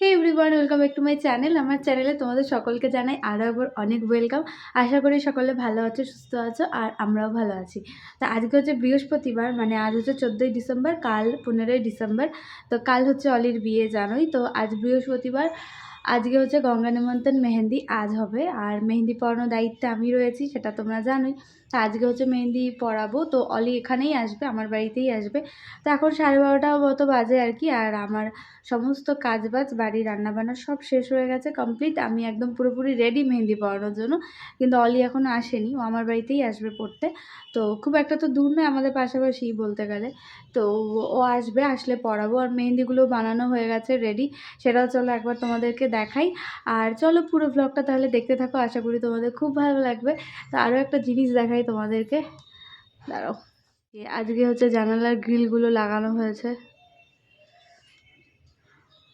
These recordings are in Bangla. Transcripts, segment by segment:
Hey everyone welcome back to my channel আমার চ্যানেলে তোমাদের সকলকে জানাই আরও একবার অনেক ওয়েলকাম আশা করি সকলে ভালো আছো, সুস্থ আছো, আর আমরাও ভালো আছি। তো আজকে হচ্ছে বৃহস্পতিবার মানে আজ হচ্ছে চোদ্দোই ডিসেম্বর, কাল পনেরোই ডিসেম্বর। তো কাল হচ্ছে অলির বিয়ে, জানোই। তো আজ বৃহস্পতিবার, আজকে হচ্ছে গঙ্গা নিমন্ত্রণ মেহেন্দি আজ হবে। আর মেহেন্দি পড়ানোর দায়িত্বে আমি রয়েছি, সেটা তোমরা জানোই। আজকে হচ্ছে মেহেন্দি পরাবো। তো অলি এখানেই আসবে, আমার বাড়িতেই আসবে। তো এখন সাড়ে বারোটা মতো বাজে আর কি, আর আমার সমস্ত কাজ কাজবাজ, বাড়ি, রান্নাবান্না সব শেষ হয়ে গেছে কমপ্লিট আমি একদম পুরোপুরি রেডি মেহেন্দি পরানোর জন্য। কিন্তু অলি এখনও আসেনি, ও আমার বাড়িতেই আসবে পড়তে। তো খুব একটা তো দূর নয়, আমাদের পাশাপাশি বলতে গেলে। তো ও আসবে, আসলে পরাবো। আর মেহেন্দিগুলো বানানো হয়ে গেছে রেডি সেটাও চলো একবার তোমাদেরকে দেখাই। আর চলো পুরো ব্লগটা তাহলে দেখতে থাকো, আশা করি তোমাদের খুব ভালো লাগবে। তো আরও একটা জিনিস দেখাই তোমাদেরকে। দাঁড়াও। আজকে হচ্ছে জানালার গ্রিলগুলো লাগানো হয়েছে।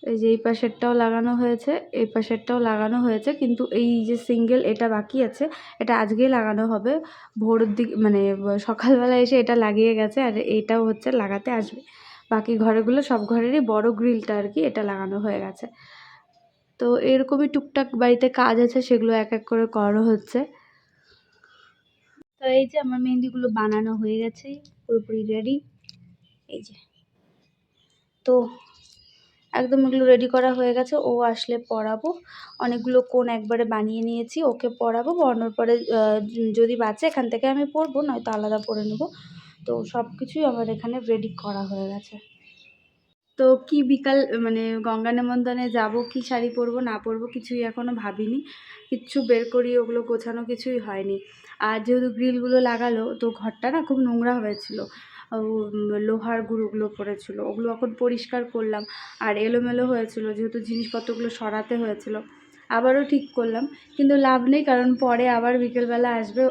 এই যে এই পাশেরটাও লাগানো হয়েছে, এই পাশেরটাও লাগানো হয়েছে, কিন্তু এই যে সিঙ্গেল এটা বাকি আছে, এটা আজকেই লাগানো হবে। ভোরের দিক মানে সকালবেলা এসে এটা লাগিয়ে গেছে আর এটাও হচ্ছে লাগাতে আসবে। বাকি ঘরেগুলো সব ঘরেরই বড় গ্রিলটা আর কি, এটা লাগানো হয়ে গেছে। তো এরকমই টুকটাক বাড়িতে কাজ আছে, সেগুলো এক এক করে করা হচ্ছে। তো এই যে আমার মেহেন্দিগুলো বানানো হয়ে গেছে, পুরোপুরি রেডি এই যে। তো একদম এগুলো রেডি করা হয়ে গেছে, ও আসলে পড়াবো অনেকগুলো কোন একবারে বানিয়ে নিয়েছি, ওকে পড়াবো পড়ানোর পরে যদি বাঁচে এখান থেকে আমি পড়ব নয়তো আলাদা পড়ে নেব। তো সব কিছুই আমার এখানে রেডি করা হয়ে গেছে। তো কি বিকাল মানে গঙ্গা নেমন্তনে যাব, কি শাড়ি পরবো, না পরবো কিছুই এখনও ভাবিনি। কিচ্ছু বের করি, ওগুলো গোছানো কিছুই হয়নি। আর যেহেতু গ্রিলগুলো লাগালো, তো ঘরটা না খুব নোংরা হয়েছিল। লোহার গুঁড়োগুলো পড়েছিল, ওগুলো এখন পরিষ্কার করলাম। আর এলোমেলো হয়েছিল, যেহেতু জিনিসপত্রগুলো সরাতে হয়েছিল। আবারও ঠিক করলাম। কিন্তু লাভ নেই, কারণ পরে আবার বিকেলবেলা আসবে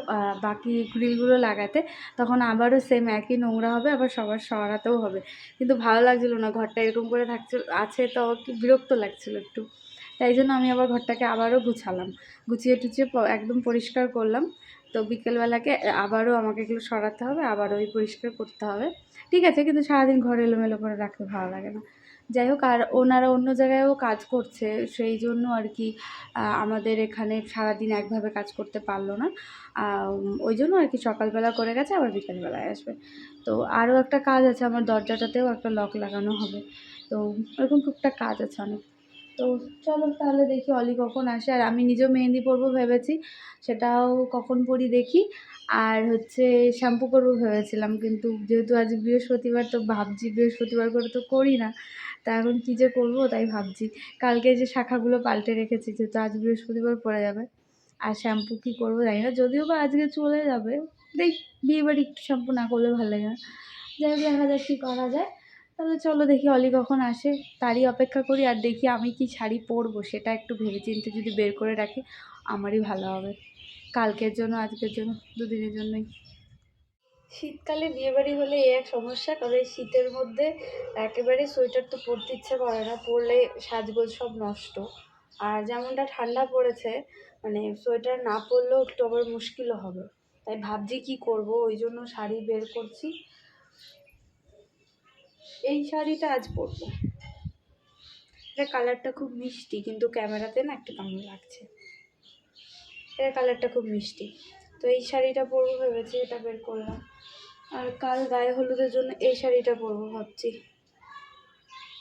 বাকি গ্রিলগুলো লাগাতে। তখন আবারও সেম একই নোংরা হবে, আবার সবার সরাতেও হবে। কিন্তু ভালো লাগছিল না, ঘরটা এরকম করে থাকছে আছে তো বিরক্ত লাগছিল একটু। তাই জন্য আমি আবার ঘরটাকে আবারও গুছালাম। গুছিয়ে টুচিয়ে একদম পরিষ্কার করলাম। তো বিকেলবেলাকে আবারও আমাকে এগুলো সরাতে হবে, আবারও ওই পরিষ্কার করতে হবে। ঠিক আছে, কিন্তু সারাদিন ঘর এলোমেলো করে রাখতে ভালো লাগে না। যাই হোক, আর ওনারা অন্য জায়গায়ও কাজ করছে, সেই জন্য আর কি আমাদের এখানে সারাদিন একভাবে কাজ করতে পারল না। ওই জন্য আর কি সকালবেলা করে গেছে, আবার বিকালবেলায় আসবে। তো আরও একটা কাজ আছে, আমার দরজাটাতেও একটা লক লাগানো হবে। তো এরকম টুকটাক কাজ আছে অনেক। তো চলো তাহলে দেখি অলি কখন আসে। আর আমি নিজেও মেহেন্দি পরবো ভেবেছি, সেটাও কখন পরি দেখি। আর হচ্ছে শ্যাম্পু করব ভেবেছিলাম, কিন্তু যেহেতু আজ বৃহস্পতিবার, তো ভাবছি বৃহস্পতিবার করে তো করি না। তা এখন কী যে করব তাই ভাবছি। কালকে যে শাখাগুলো পাল্টে রেখেছি, যেহেতু আজ বৃহস্পতিবার পড়ে যাবে। আর শ্যাম্পু কী করব জানি না, যদিও বা আজকে চলে যাবে। দেখ, বিয়েবাড়ি একটু শ্যাম্পু না করলে ভালো লাগে না। যাই হোক, দেখা যাক কী করা যায়। তাহলে চলো দেখি অলি কখন আসে। তারই অপেক্ষা করি আর দেখি আমি কি শাড়ি পরবো, সেটা একটু ভেবে চিন্তে যদি বের করে রাখি, আমারই ভালো হবে। কালকের জন্য, আজকের জন্য, দুদিনের জন্যই। শীতকালে বিয়েবাড়ি হলে এই এক সমস্যা কারণ এই শীতের মধ্যে একেবারে সোয়েটার তো পরতে ইচ্ছে করে না, পরলে সাজগোজ সব নষ্ট। আর যেমনটা ঠান্ডা পড়েছে মানে সোয়েটার না পরলেও একটু আবার মুশকিলও হবে। তাই ভাবছি কি করব, ওই জন্য শাড়ি বের করছি। এই শাড়িটা আজ পরবো। এটা কালারটা খুব মিষ্টি, কিন্তু ক্যামেরাতে না একটু কেমন লাগছে। এটা কালারটা খুব মিষ্টি। তো এই শাড়িটা পরবো ভেবেছি, এটা বের করলাম। আর কাল গায়ে হলুদের জন্য এই শাড়িটা পরবো ভাবছি।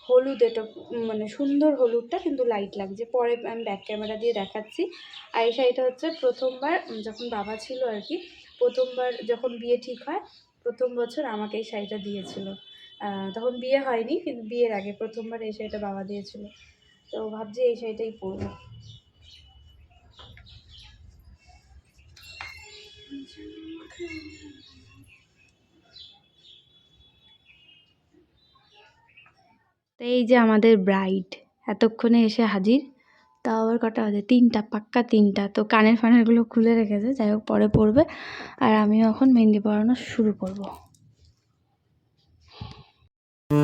হলুদ এটা মানে সুন্দর হলুদটা, কিন্তু লাইট লাগছে। পরে আমি ব্যাক ক্যামেরা দিয়ে দেখাচ্ছি। আর এই শাড়িটা হচ্ছে প্রথমবার যখন বাবা ছিল আর কি, প্রথমবার যখন বিয়ে ঠিক হয়, প্রথম বছর আমাকে এই শাড়িটা দিয়েছিল। তখন বিয়ে হয়নি, কিন্তু বিয়ের আগে প্রথমবার এই শাড়িটা বাবা দিয়েছিল। তো ভাবছি এই শাড়িটাই পরবো। তো এই যে আমাদের ব্রাইড এতক্ষণে এসে হাজির। তাও আবার কটা বাজে? তিনটা, পাক্কা তিনটা। তো কানের ফানেরগুলো খুলে রেখেছে, যাই হোক পরে পড়বে আর আমিও এখন মেহেন্দি পড়ানো শুরু করব। তো এই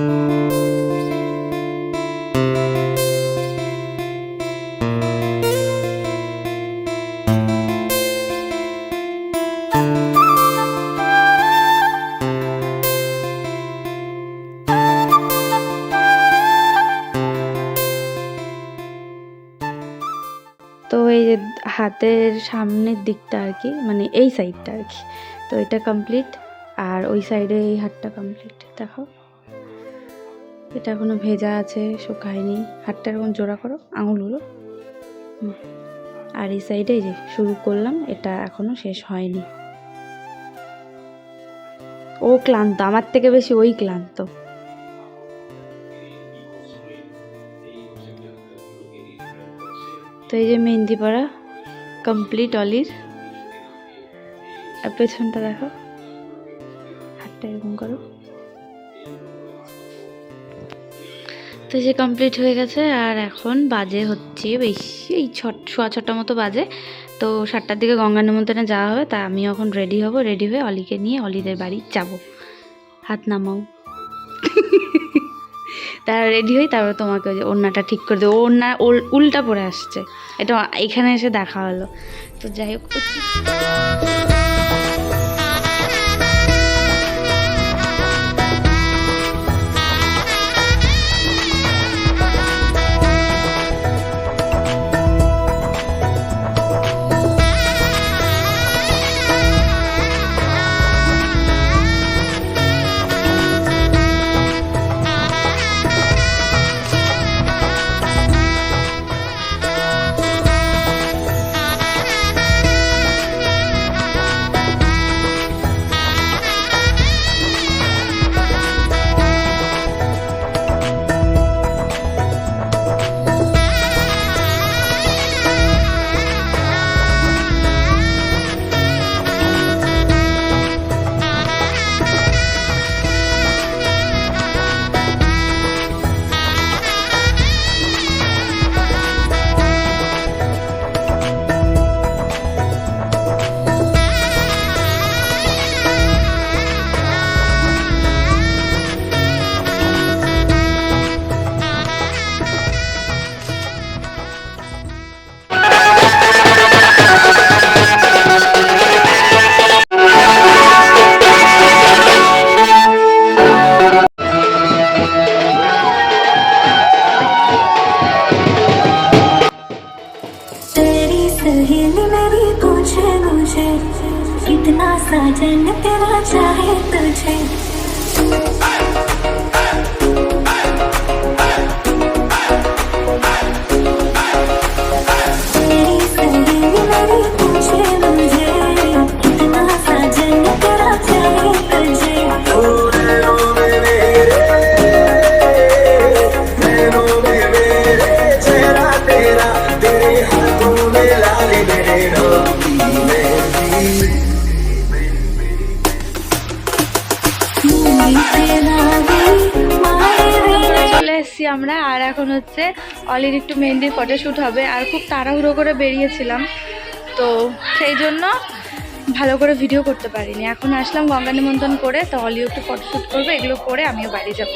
হাতের সামনের দিকটা আর কি মানে এই সাইডটা আর কি। তো এটা কমপ্লিট আর ওই সাইডে এই হাতটা কমপ্লিট দেখো এটা এখনও ভেজা আছে, শুকায়নি। হাতটা এরকম জোড়া করো আঙুলগুলো। আর এই সাইডে যে শুরু করলাম, এটা এখনও শেষ হয়নি। ও ক্লান্ত, আমার থেকে বেশি ওই ক্লান্ত। তো এই যে মেহেন্দি পড়া কমপ্লিট অলির। আর পেছনটা দেখো। হাতটা এরকম করো। তো সে কমপ্লিট হয়ে গেছে আর এখন বাজে হচ্ছে বেশি এই ছ সোয়া ছটার মতো বাজে। তো সাতটার দিকে গঙ্গা নিমন্ত্রণে যাওয়া হবে তা আমি এখন রেডি হব রেডি হয়ে অলিকে নিয়ে অলিদের বাড়ি যাব। হাত নামাও। তারা রেডি হই তারপর তোমাকে ওই যে ওড়নাটা ঠিক করে দেবো। ওড়না উল- উল্টা পরে আসছে। এটা এখানে এসে দেখা হলো। তো যাই হোক कितना साजन तेरा चाहे तुझे। আমরা, আর এখন হচ্ছে অলির একটু মেহেন্দির ফটোশ্যুট হবে, আর খুব তাড়াহুড়ো করে বেরিয়েছিলাম তো সেই জন্য ভালো করে ভিডিও করতে পারিনি এখন আসলাম গঙ্গা নিমন্ত্রণ করে, তো অলিও একটু ফটোশ্যুট করবে, এগুলো করে আমিও বাড়ি যাব।